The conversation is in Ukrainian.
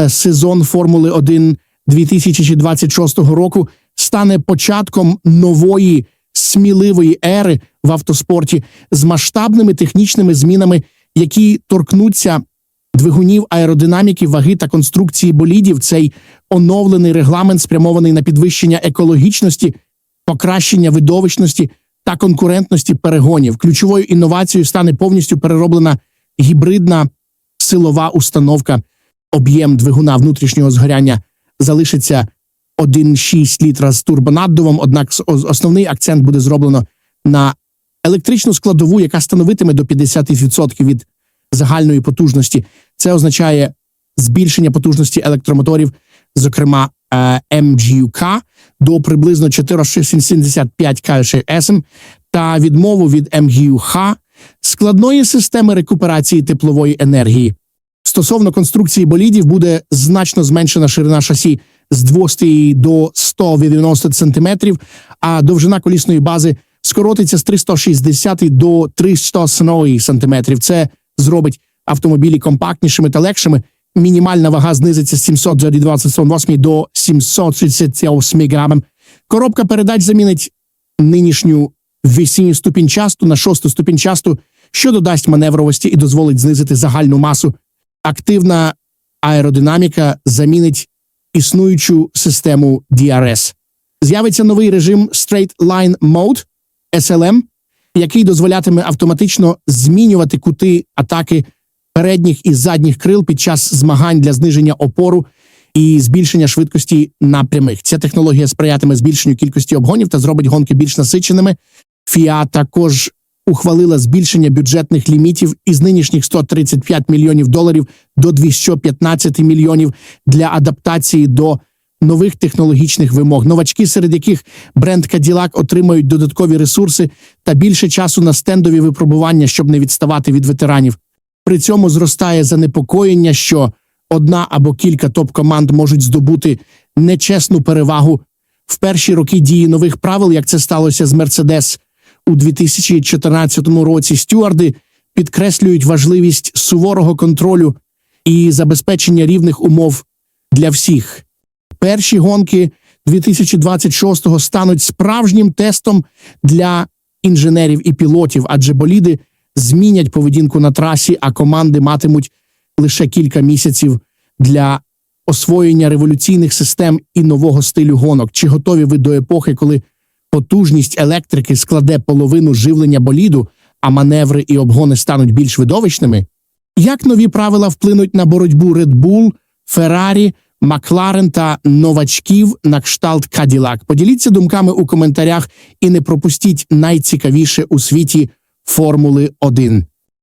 е, сезон Формули 1 2026 року стане початком нової сміливої ери в автоспорті з масштабними технічними змінами, які торкнуться двигунів аеродинаміки, ваги та конструкції болідів. Цей оновлений регламент спрямований на підвищення екологічності, покращення видовищності та конкурентності перегонів. Ключовою інновацією стане повністю перероблена гібридна силова установка. Об'єм двигуна внутрішнього згоряння залишиться 1,6 літра з турбонаддувом, однак основний акцент буде зроблено на електричну складову, яка становитиме до 50% від загальної потужності. Це означає збільшення потужності електромоторів, зокрема е, MGUK, до приблизно 475 КШСМ та відмову від MGUH, складної системи рекуперації теплової енергії. Стосовно конструкції болідів буде значно зменшена ширина шасі з 200 до 190 см, а довжина колісної бази скоротиться з 360 до 300 см. Це зробить автомобілі компактнішими та легшими. Мінімальна вага знизиться з 728 до 738 грамів. Коробка передач замінить нинішню вісінню ступінчасту на шосту ступінчасту, що додасть маневровості і дозволить знизити загальну масу. Активна аеродинаміка замінить існуючу систему DRS. З'явиться новий режим Straight Line Mode SLM, який дозволятиме автоматично змінювати кути атаки передніх і задніх крил під час змагань для зниження опору і збільшення швидкості напрямих. Ця технологія сприятиме збільшенню кількості обгонів та зробить гонки більш насиченими. FIA також ухвалила збільшення бюджетних лімітів із нинішніх 135 мільйонів доларів до 215 мільйонів для адаптації до нових технологічних вимог. Новачки, серед яких бренд Cadillac отримають додаткові ресурси та більше часу на стендові випробування, щоб не відставати від ветеранів. При цьому зростає занепокоєння, що одна або кілька топ-команд можуть здобути нечесну перевагу в перші роки дії нових правил, як це сталося з Мерседес у 2014 році. Стюарди підкреслюють важливість суворого контролю і забезпечення рівних умов для всіх. Перші гонки 2026-го стануть справжнім тестом для інженерів і пілотів, адже боліди змінять поведінку на трасі, а команди матимуть лише кілька місяців для освоєння революційних систем і нового стилю гонок. Чи готові ви до епохи, коли потужність електрики складе половину живлення боліду, а маневри і обгони стануть більш видовищними? Як нові правила вплинуть на боротьбу Red Bull, Ferrari, Макларен та новачків на кшталт Cadillac? Поділіться думками у коментарях і не пропустіть найцікавіше у світі Формули 1.